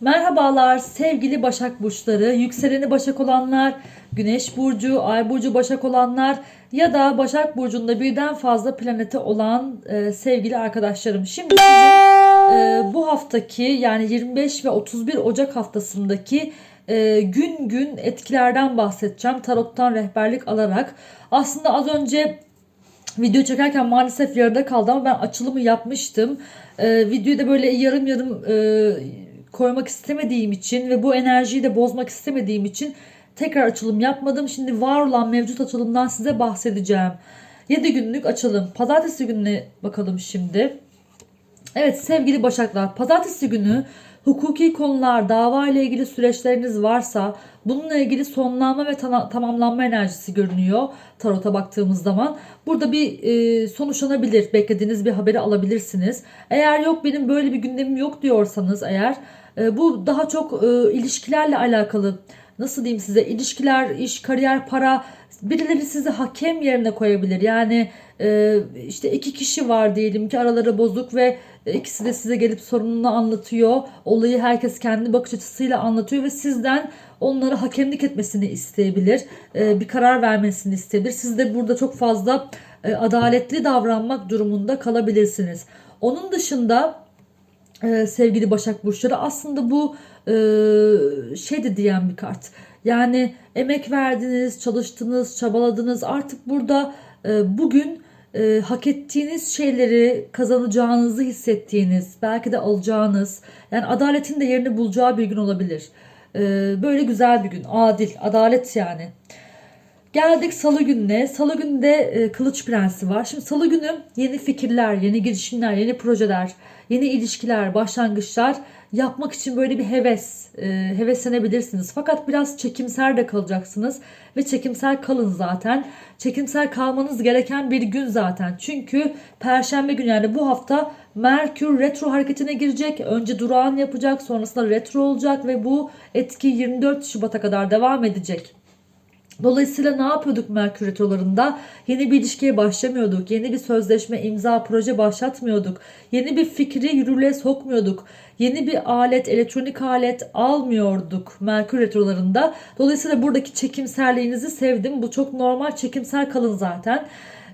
Merhabalar sevgili Başak Burçları, yükseleni Başak olanlar, Güneş Burcu, Ay Burcu Başak olanlar ya da Başak Burcu'nda birden fazla planeti olan e, sevgili arkadaşlarım. Şimdi e, bu haftaki yani 25 ve 31 Ocak haftasındaki e, gün gün etkilerden bahsedeceğim. Tarottan rehberlik alarak. Aslında az önce Video çekerken maalesef yarıda kaldı ama ben açılımı yapmıştım. Ee, videoyu da böyle yarım yarım e, koymak istemediğim için ve bu enerjiyi de bozmak istemediğim için tekrar açılım yapmadım. Şimdi var olan mevcut açılımdan size bahsedeceğim. 7 günlük açılım. Pazartesi gününe bakalım şimdi. Evet sevgili Başaklar, pazartesi günü hukuki konular, dava ile ilgili süreçleriniz varsa bununla ilgili sonlanma ve tana- tamamlanma enerjisi görünüyor tarota baktığımız zaman. Burada bir e, sonuçlanabilir, beklediğiniz bir haberi alabilirsiniz. Eğer yok benim böyle bir gündemim yok diyorsanız eğer e, bu daha çok e, ilişkilerle alakalı. Nasıl diyeyim size ilişkiler, iş, kariyer, para birileri sizi hakem yerine koyabilir. Yani e, işte iki kişi var diyelim ki araları bozuk ve ikisi de size gelip sorununu anlatıyor. Olayı herkes kendi bakış açısıyla anlatıyor ve sizden onları hakemlik etmesini isteyebilir. E, bir karar vermesini isteyebilir. Siz de burada çok fazla e, adaletli davranmak durumunda kalabilirsiniz. Onun dışında e, sevgili Başak Burçları aslında bu e, şey de diyen bir kart. Yani emek verdiniz, çalıştınız, çabaladınız. Artık burada e, bugün e, hak ettiğiniz şeyleri kazanacağınızı hissettiğiniz, belki de alacağınız, yani adaletin de yerini bulacağı bir gün olabilir. E, böyle güzel bir gün, adil, adalet yani. Geldik salı gününe. Salı günde e, Kılıç Prensi var. Şimdi salı günü yeni fikirler, yeni girişimler, yeni projeler, yeni ilişkiler, başlangıçlar yapmak için böyle bir heves, e, heveslenebilirsiniz. Fakat biraz çekimser de kalacaksınız ve çekimser kalın zaten. Çekimser kalmanız gereken bir gün zaten. Çünkü Perşembe günü yani bu hafta Merkür retro hareketine girecek. Önce durağan yapacak, sonrasında retro olacak ve bu etki 24 Şubat'a kadar devam edecek. Dolayısıyla ne yapıyorduk Merkür Retrolarında? Yeni bir ilişkiye başlamıyorduk. Yeni bir sözleşme, imza, proje başlatmıyorduk. Yeni bir fikri yürürlüğe sokmuyorduk. Yeni bir alet, elektronik alet almıyorduk Merkür Retrolarında. Dolayısıyla buradaki çekimserliğinizi sevdim. Bu çok normal. Çekimser kalın zaten.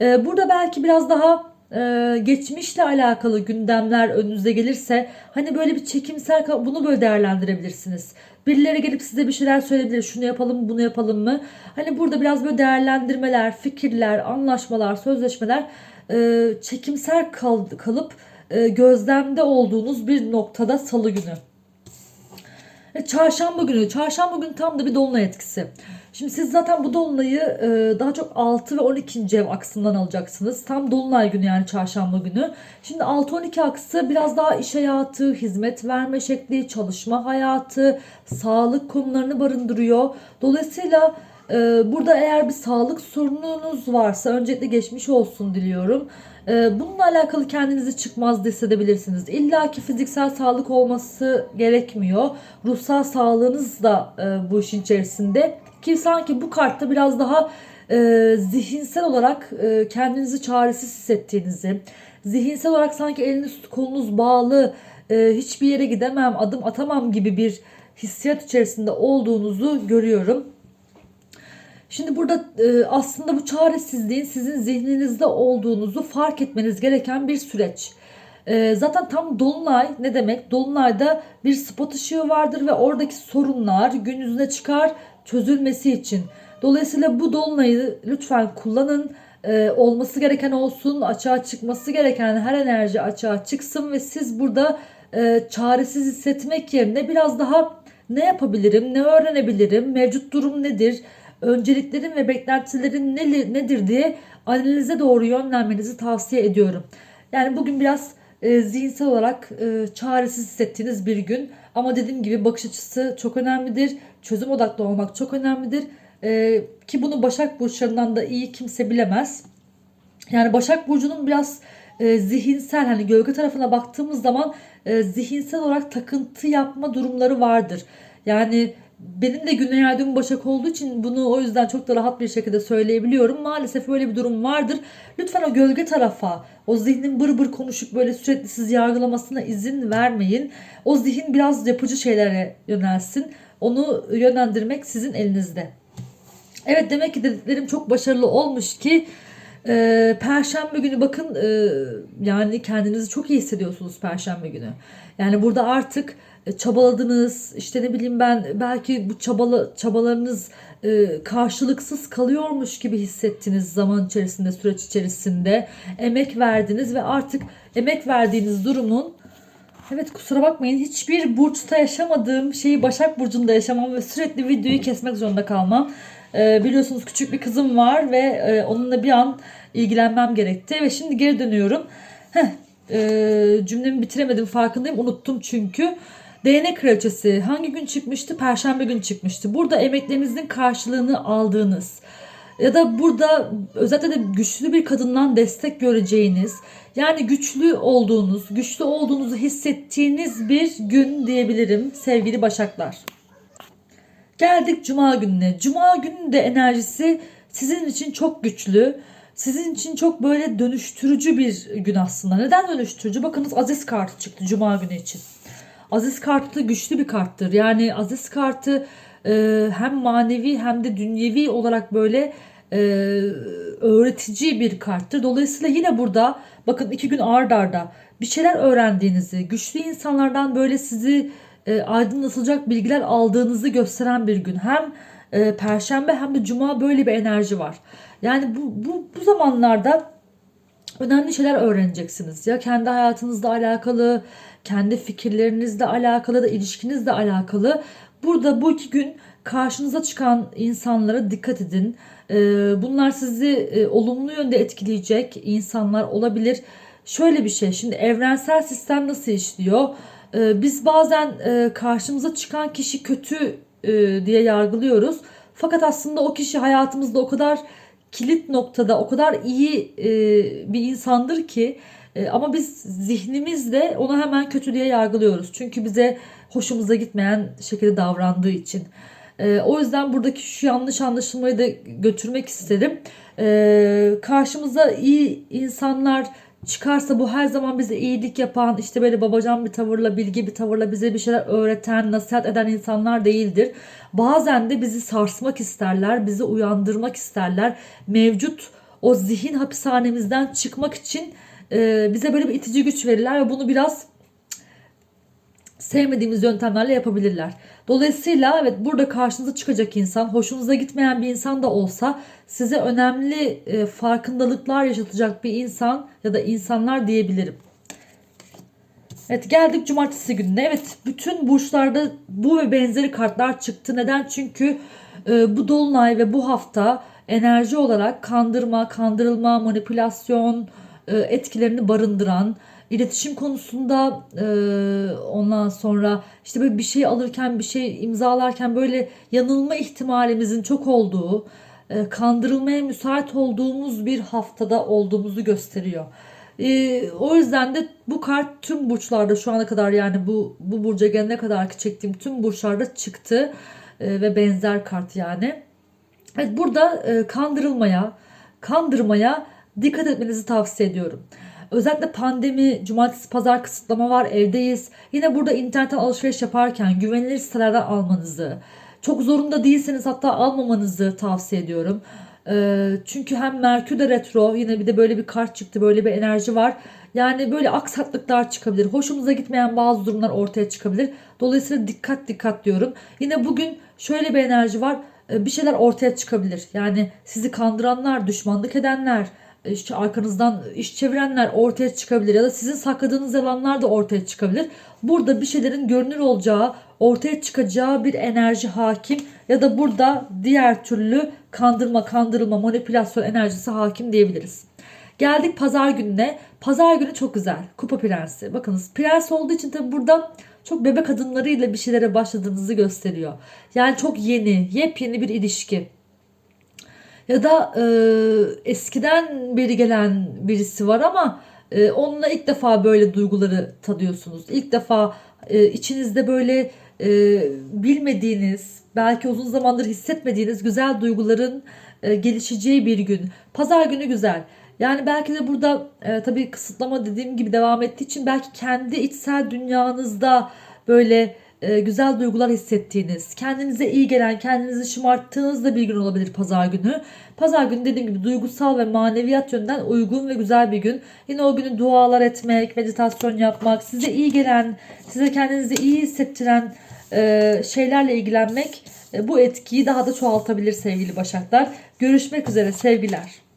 Ee, burada belki biraz daha e, geçmişle alakalı gündemler önünüze gelirse hani böyle bir çekimsel bunu böyle değerlendirebilirsiniz. Birileri gelip size bir şeyler söyleyebilir. Şunu yapalım bunu yapalım mı? Hani burada biraz böyle değerlendirmeler, fikirler, anlaşmalar, sözleşmeler e, çekimser kal- kalıp e, gözlemde olduğunuz bir noktada salı günü. E, Çarşamba günü. Çarşamba günü tam da bir dolunay etkisi. Şimdi siz zaten bu dolunayı e, daha çok 6 ve 12. ev aksından alacaksınız. Tam dolunay günü yani çarşamba günü. Şimdi 6-12 aksı biraz daha iş hayatı, hizmet verme şekli, çalışma hayatı, sağlık konularını barındırıyor. Dolayısıyla burada eğer bir sağlık sorununuz varsa öncelikle geçmiş olsun diliyorum. E, bununla alakalı kendinizi çıkmaz hissedebilirsiniz. İlla ki fiziksel sağlık olması gerekmiyor. Ruhsal sağlığınız da e, bu işin içerisinde. Ki sanki bu kartta biraz daha e, zihinsel olarak e, kendinizi çaresiz hissettiğinizi, zihinsel olarak sanki eliniz kolunuz bağlı, hiçbir yere gidemem, adım atamam gibi bir hissiyat içerisinde olduğunuzu görüyorum. Şimdi burada e, aslında bu çaresizliğin sizin zihninizde olduğunuzu fark etmeniz gereken bir süreç. E, zaten tam dolunay ne demek? Dolunayda bir spot ışığı vardır ve oradaki sorunlar gün yüzüne çıkar çözülmesi için. Dolayısıyla bu dolunayı lütfen kullanın. E, olması gereken olsun, açığa çıkması gereken her enerji açığa çıksın ve siz burada e, çaresiz hissetmek yerine biraz daha ne yapabilirim, ne öğrenebilirim, mevcut durum nedir, önceliklerin ve beklentilerin ne, nedir diye analize doğru yönlenmenizi tavsiye ediyorum. Yani bugün biraz e, zihinsel olarak e, çaresiz hissettiğiniz bir gün. Ama dediğim gibi bakış açısı çok önemlidir. Çözüm odaklı olmak çok önemlidir. E, ki bunu Başak Burçlarından da iyi kimse bilemez. Yani Başak Burcu'nun biraz e, zihinsel hani gölge tarafına baktığımız zaman e, zihinsel olarak takıntı yapma durumları vardır. Yani benim de güney ay düğümü başak olduğu için bunu o yüzden çok da rahat bir şekilde söyleyebiliyorum. Maalesef böyle bir durum vardır. Lütfen o gölge tarafa, o zihnin bır bır konuşup böyle sürekli sizi yargılamasına izin vermeyin. O zihin biraz yapıcı şeylere yönelsin. Onu yönlendirmek sizin elinizde. Evet demek ki dediklerim çok başarılı olmuş ki e, Perşembe günü bakın e, yani kendinizi çok iyi hissediyorsunuz Perşembe günü. Yani burada artık e, çabaladınız işte ne bileyim ben belki bu çabala, çabalarınız e, karşılıksız kalıyormuş gibi hissettiniz zaman içerisinde süreç içerisinde emek verdiniz ve artık emek verdiğiniz durumun Evet kusura bakmayın hiçbir burçta yaşamadığım şeyi Başak Burcu'nda yaşamam ve sürekli videoyu kesmek zorunda kalmam. Ee, biliyorsunuz küçük bir kızım var ve e, onunla bir an ilgilenmem gerekti. Ve şimdi geri dönüyorum. Heh, e, cümlemi bitiremedim farkındayım unuttum çünkü. DNA kraliçesi hangi gün çıkmıştı? Perşembe gün çıkmıştı. Burada emeklerinizin karşılığını aldığınız ya da burada özellikle de güçlü bir kadından destek göreceğiniz yani güçlü olduğunuz, güçlü olduğunuzu hissettiğiniz bir gün diyebilirim sevgili Başaklar. Geldik Cuma gününe. Cuma gününün de enerjisi sizin için çok güçlü. Sizin için çok böyle dönüştürücü bir gün aslında. Neden dönüştürücü? Bakınız Aziz kartı çıktı Cuma günü için. Aziz kartı güçlü bir karttır. Yani Aziz kartı e, hem manevi hem de dünyevi olarak böyle e, öğretici bir karttır. Dolayısıyla yine burada bakın iki gün ard arda bir şeyler öğrendiğinizi, güçlü insanlardan böyle sizi e, aydınlatılacak bilgiler aldığınızı gösteren bir gün. Hem e, perşembe hem de cuma böyle bir enerji var. Yani bu, bu, bu zamanlarda önemli şeyler öğreneceksiniz. Ya kendi hayatınızla alakalı, kendi fikirlerinizle alakalı da ilişkinizle alakalı. Burada bu iki gün karşınıza çıkan insanlara dikkat edin. Ee, bunlar sizi e, olumlu yönde etkileyecek insanlar olabilir. Şöyle bir şey şimdi evrensel sistem nasıl işliyor? Ee, biz bazen e, karşımıza çıkan kişi kötü e, diye yargılıyoruz. Fakat aslında o kişi hayatımızda o kadar kilit noktada o kadar iyi bir insandır ki ama biz zihnimizde onu hemen kötü diye yargılıyoruz. Çünkü bize hoşumuza gitmeyen şekilde davrandığı için. E, o yüzden buradaki şu yanlış anlaşılmayı da götürmek isterim. E, karşımıza iyi insanlar çıkarsa bu her zaman bize iyilik yapan işte böyle babacan bir tavırla bilgi bir tavırla bize bir şeyler öğreten nasihat eden insanlar değildir. Bazen de bizi sarsmak isterler bizi uyandırmak isterler mevcut o zihin hapishanemizden çıkmak için e, bize böyle bir itici güç verirler ve bunu biraz sevmediğimiz yöntemlerle yapabilirler. Dolayısıyla evet burada karşınıza çıkacak insan, hoşunuza gitmeyen bir insan da olsa size önemli e, farkındalıklar yaşatacak bir insan ya da insanlar diyebilirim. Evet geldik cumartesi gününe. Evet bütün burçlarda bu ve benzeri kartlar çıktı. Neden? Çünkü e, bu dolunay ve bu hafta enerji olarak kandırma, kandırılma, manipülasyon e, etkilerini barındıran iletişim konusunda e, ondan sonra işte böyle bir şey alırken bir şey imzalarken böyle yanılma ihtimalimizin çok olduğu e, kandırılmaya müsait olduğumuz bir haftada olduğumuzu gösteriyor. E, o yüzden de bu kart tüm burçlarda şu ana kadar yani bu bu burca gelene kadar ki çektiğim tüm burçlarda çıktı e, ve benzer kart yani. Evet burada e, kandırılmaya, kandırmaya dikkat etmenizi tavsiye ediyorum. Özellikle pandemi, cumartesi pazar kısıtlama var evdeyiz. Yine burada internetten alışveriş yaparken güvenilir sitelerden almanızı, çok zorunda değilseniz hatta almamanızı tavsiye ediyorum. Ee, çünkü hem Merkür de retro yine bir de böyle bir kart çıktı böyle bir enerji var. Yani böyle aksaklıklar çıkabilir. Hoşumuza gitmeyen bazı durumlar ortaya çıkabilir. Dolayısıyla dikkat dikkat diyorum. Yine bugün şöyle bir enerji var. Ee, bir şeyler ortaya çıkabilir. Yani sizi kandıranlar, düşmanlık edenler, işte arkanızdan iş çevirenler ortaya çıkabilir ya da sizin sakladığınız yalanlar da ortaya çıkabilir. Burada bir şeylerin görünür olacağı, ortaya çıkacağı bir enerji hakim ya da burada diğer türlü kandırma, kandırılma, manipülasyon enerjisi hakim diyebiliriz. Geldik pazar gününe. Pazar günü çok güzel. Kupa prensi. Bakınız prens olduğu için tabi burada çok bebek adımlarıyla bir şeylere başladığınızı gösteriyor. Yani çok yeni, yepyeni bir ilişki ya da e, eskiden beri gelen birisi var ama e, onunla ilk defa böyle duyguları tadıyorsunuz. İlk defa e, içinizde böyle e, bilmediğiniz, belki uzun zamandır hissetmediğiniz güzel duyguların e, gelişeceği bir gün. Pazar günü güzel. Yani belki de burada e, tabii kısıtlama dediğim gibi devam ettiği için belki kendi içsel dünyanızda böyle e, güzel duygular hissettiğiniz, kendinize iyi gelen, kendinizi şımarttığınız da bir gün olabilir pazar günü. Pazar günü dediğim gibi duygusal ve maneviyat yönden uygun ve güzel bir gün. Yine o günü dualar etmek, meditasyon yapmak, size iyi gelen, size kendinizi iyi hissettiren e, şeylerle ilgilenmek e, bu etkiyi daha da çoğaltabilir sevgili Başaklar. Görüşmek üzere sevgiler.